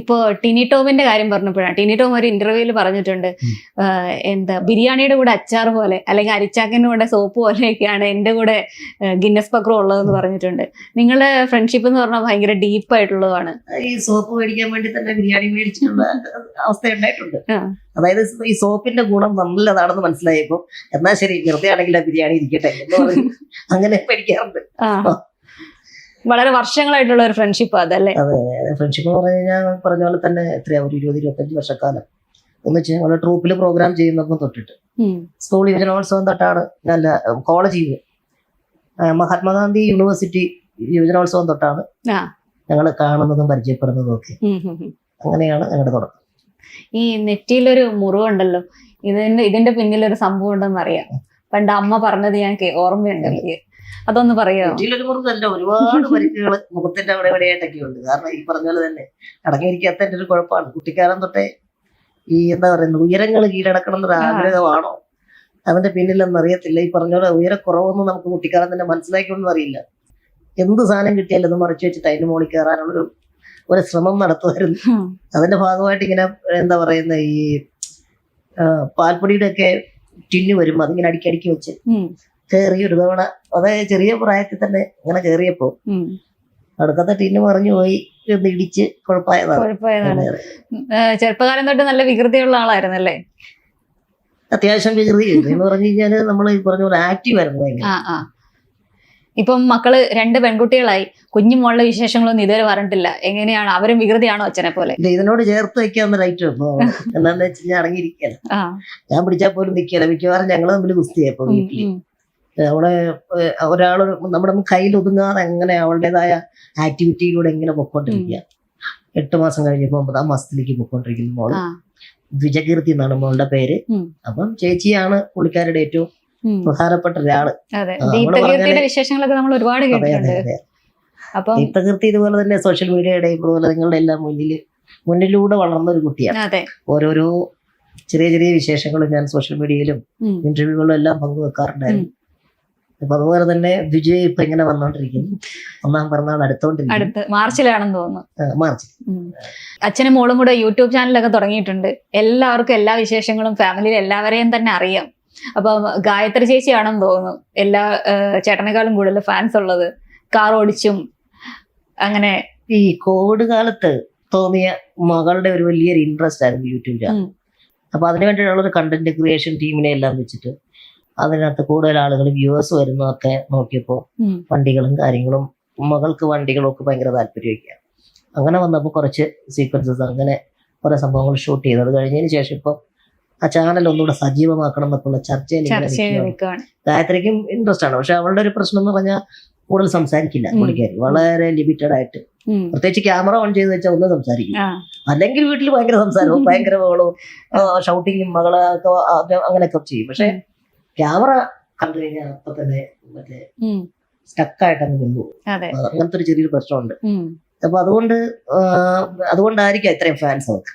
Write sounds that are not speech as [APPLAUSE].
ഇപ്പോ ടിനി ടോമിന്റെ കാര്യം പറഞ്ഞപ്പോഴാണ്. ടിനി ടോം ഒരു ഇന്റർവ്യൂവിൽ പറഞ്ഞിട്ടുണ്ട്. എന്താ ബിരിയാണിയുടെ കൂടെ അച്ചാർ പോലെ അല്ലെങ്കിൽ അരിച്ചാക്കിന്റെ കൂടെ സോപ്പ് പോലെയൊക്കെയാണ് എന്റെ കൂടെ ഗിന്നസ് പക്രം ഉള്ളതെന്ന് പറഞ്ഞിട്ടുണ്ട്. നിങ്ങളുടെ ഫ്രണ്ട്ഷിപ്പ് എന്ന് പറഞ്ഞാൽ ഭയങ്കര ഡീപ്പ് ആയിട്ടുള്ളതാണ്. ഈ സോപ്പ് മേടിക്കാൻ വേണ്ടി തന്നെ ബിരിയാണി മേടിച്ചിട്ടുള്ള അവസ്ഥ ഉണ്ടായിട്ടുണ്ട്. അതായത് ഈ സോപ്പിന്റെ ഗുണം നല്ലതാണെന്ന് മനസ്സിലായപ്പോ എന്നാ ശരി വെറുതെ ആണെങ്കിൽ ബിരിയാണി ഇരിക്കട്ടെ [LAUGHS] അങ്ങനെ മേടിക്കാറുണ്ട്. വളരെ വർഷങ്ങളായിട്ടുള്ള ഒരു ഫ്രണ്ട്ഷിപ്പ് അതല്ലേ? അതെ ഫ്രണ്ട്ഷിപ്പ് എന്ന് പറഞ്ഞു കഴിഞ്ഞാൽ പറഞ്ഞ പോലെ തന്നെ എത്രയാ ഒരു ഇരുപത് ഇരുപത്തഞ്ച് വർഷക്കാലം. ഒന്നിച്ച് ഞങ്ങൾ ട്രൂപ്പിൽ പ്രോഗ്രാം ചെയ്യുന്നപ്പോൾ തൊട്ടിട്ട്. സ്കൂൾ യുവജനോത്സവം തൊട്ടാണ് നല്ല കോളേജിൽ മഹാത്മാഗാന്ധി യൂണിവേഴ്സിറ്റി യുവജനോത്സവം തൊട്ടാണ്. ഞങ്ങൾ കാണുന്നതും പരിചയപ്പെടുന്നതും ഒക്കെ. അങ്ങനെയാണ് ഞങ്ങളുടെ തുടക്കം. ഈ നെറ്റിയിലൊരു മുറിവുണ്ടല്ലോ. ഇതിന്റെ ഇതിന്റെ പിന്നിലൊരു സംഭവം ഉണ്ടെന്ന് അറിയാം പണ്ട് അമ്മ പറഞ്ഞത് ഞാൻ കേ- ഓർമ്മയുണ്ട് എനിക്ക് അതൊന്ന് പറയാം? നെറ്റിയിലൊരു മുറിവല്ല ഒരുപാട് പരിക്കുകൾ മുഖത്തിന്റെ അവിടെ എവിടെയായിട്ടൊക്കെ ഉണ്ട്. കാരണം ഈ പറഞ്ഞ പോലെ തന്നെ അടങ്ങിയിരിക്കാത്തതിന്റെ ഒരു കുഴപ്പമാണ്. കുട്ടിക്കാലം തൊട്ടേ ഈ എന്താ പറയുന്നത് ഉയരങ്ങൾ കീഴടക്കണം എന്നൊരു. ആഗ്രഹമാണോ? അതിന്റെ പിന്നിലൊന്നും അറിയത്തില്ല. ഈ പറഞ്ഞ പോലെ ഉയരക്കുറവൊന്നും നമുക്ക് കുട്ടിക്കാലം തന്നെ മനസ്സിലാക്കിയൊന്നും അറിയില്ല. എന്ത് സാധനം കിട്ടിയാലും അത് മറിച്ച് വെച്ചിട്ട് അതിന് മുകളിൽ കയറാനുള്ളൊരു ഒരു ശ്രമം നടത്തുമായിരുന്നു. അതിന്റെ ഭാഗമായിട്ട് ഇങ്ങനെ എന്താ പറയുന്ന ഈ പാൽപ്പൊടിയുടെ ഒക്കെ ടിന്നു വരും. അതിങ്ങനെ അടിക്കടിക്ക് അടുക്കി വെച്ച് കയറി ഒരു തവണ അതായത് ചെറിയ പ്രായത്തിൽ തന്നെ അങ്ങനെ കയറിയപ്പോ. അടുക്കത്തെ ടിന്ന് പറഞ്ഞു പോയി ഒന്ന് ഇടിച്ച് കുഴപ്പമായതാണ് ചെറുപ്പകാലം തൊട്ട് നല്ല വികൃതിയുള്ള ആളായിരുന്നല്ലേ? അത്യാവശ്യം വികൃതി. എന്ന് പറഞ്ഞു കഴിഞ്ഞാൽ നമ്മൾ ഈ പറഞ്ഞ പോലെ ആക്റ്റീവ് ആയിരുന്നു ഇപ്പം മക്കൾ രണ്ട് പെൺകുട്ടികളായി. കുഞ്ഞു മോളുടെ വിശേഷങ്ങളൊന്നും ഇതുവരെ പറഞ്ഞിട്ടില്ല. എങ്ങനെയാണ്? അവരും വികൃതിയാണോ അച്ഛനെ പോലെ? ഇതിനോട് ചേർത്ത് വെക്കാവുന്ന ലൈറ്റ് ഇപ്പൊ എന്താന്ന് വെച്ച് കഴിഞ്ഞാൽ അടങ്ങിയിരിക്കല ഞാൻ പിടിച്ചാൽ പോലും നിൽക്കല മിക്കവാറും ഞങ്ങൾ തമ്മിൽ ഗുസ്തിയായി വീട്ടിൽ. ഉം. അവിടെ ഒരാൾ നമ്മുടെ കയ്യിൽ ഒതുങ്ങാതെ എങ്ങനെ അവളുടേതായ ആക്ടിവിറ്റിയിലൂടെ എങ്ങനെ പൊക്കോണ്ടിരിക്കുക. എട്ട് മാസം കഴിഞ്ഞപ്പോ ഒമ്പതാം മാസത്തിലേക്ക് പൊക്കോണ്ടിരിക്കുന്നു മോൾ. ദ്വിജകീർത്തി വിജകീർത്തി എന്നാണ് മോളുടെ പേര്. അപ്പം ചേച്ചിയാണ് പുള്ളിക്കാരുടെ ഏറ്റവും. പ്രധാനപ്പെട്ട ഒരാൾ. വിശേഷങ്ങളൊക്കെ നമ്മൾ ഒരുപാട് ദീപ്തകീർത്തി ഇതുപോലെ തന്നെ സോഷ്യൽ മീഡിയയുടെ ഇതുപോലെ നിങ്ങളുടെ എല്ലാം മുന്നിൽ മുന്നിലൂടെ വളർന്ന ഒരു കുട്ടിയാണ് ഓരോരോ ചെറിയ ചെറിയ വിശേഷങ്ങളും ഞാൻ സോഷ്യൽ മീഡിയയിലും ഇന്റർവ്യൂകളും ഇന്റർവ്യൂകളിലും എല്ലാം പങ്കുവെക്കാറുണ്ടായിരുന്നു. അപ്പൊ അതുപോലെ തന്നെ വിജയ് ഇപ്പൊ ഇങ്ങനെ വന്നോണ്ടിരിക്കുന്നു. ഒന്നാം പിറന്നാൾ അടുത്തോണ്ടിരിക്കുന്നു. അടുത്ത് മാർച്ചിലാണെന്ന് തോന്നുന്നു. മാർച്ച്. അച്ഛനും മോളും കൂടെ യൂട്യൂബ് ചാനലൊക്കെ തുടങ്ങിയിട്ടുണ്ട്. എല്ലാവർക്കും എല്ലാ വിശേഷങ്ങളും ഫാമിലിയിൽ എല്ലാവരെയും തന്നെ അറിയാം. അപ്പൊ ഗായത്രി ചേച്ചിയാണെന്ന് തോന്നുന്നു. എല്ലാ ചേട്ടനേക്കാളും കൂടുതൽ ഫാൻസ് ഉള്ളത്. കാർ ഓടിച്ചും അങ്ങനെ. ഈ കോവിഡ് കാലത്ത് തോന്നിയ മകളുടെ ഒരു വലിയൊരു ഇൻട്രസ്റ്റ് ആയിരുന്നു യൂട്യൂബ് ചാനൽ ഉം. അപ്പൊ അതിനു വേണ്ടിയിട്ടുള്ള ഒരു കണ്ടന്റ് ക്രിയേഷൻ ടീമിനെ എല്ലാം വെച്ചിട്ട് അതിനകത്ത് കൂടുതൽ ആളുകൾ വ്യൂവേഴ്സ് വരുന്നതൊക്കെ നോക്കിയപ്പോൾ വണ്ടികളും കാര്യങ്ങളും മകൾക്ക് വണ്ടികളും ഒക്കെ ഭയങ്കര താല്പര്യമൊക്കെയാണ് അങ്ങനെ വന്നപ്പോൾ കുറച്ച് സീക്വൻസസ് അങ്ങനെ കുറെ സംഭവങ്ങൾ ഷൂട്ട് ചെയ്തു. അത് കഴിഞ്ഞതിന് ശേഷം ഇപ്പോൾ ആ ചാനൽ ഒന്നുകൂടെ സജീവമാക്കണം എന്നൊക്കെയുള്ള ചർച്ചയിൽ ഗായത്രിക്കും ഇൻട്രസ്റ്റ് ആണ്. പക്ഷെ അവളുടെ ഒരു പ്രശ്നം എന്ന് പറഞ്ഞാൽ കൂടുതൽ സംസാരിക്കില്ല. പുള്ളിക്കാരി. വളരെ ലിമിറ്റഡ് ആയിട്ട്. പ്രത്യേകിച്ച് ക്യാമറ ഓൺ ചെയ്ത് വെച്ചാൽ ഒന്നും സംസാരിക്കും അല്ലെങ്കിൽ വീട്ടിൽ ഭയങ്കര സംസാരവും ഭയങ്കര ബഹളവും ഷൗട്ടിങ്ങും മകളൊക്കെ അങ്ങനെയൊക്കെ ചെയ്യും. പക്ഷെ ക്യാമറ കണ്ടു കഴിഞ്ഞാൽ അപ്പൊ തന്നെ മറ്റേ സ്റ്റക്കായിട്ടങ്ങ് സ്റ്റക്കായിട്ട് അങ്ങ് നിന്നു പോകും. അതെ അങ്ങനത്തെ ഒരു ചെറിയൊരു പ്രശ്നമുണ്ട്. അപ്പൊ അതുകൊണ്ട് അതുകൊണ്ടായിരിക്കാം ഇത്രയും ഫാൻസ് അവർക്ക്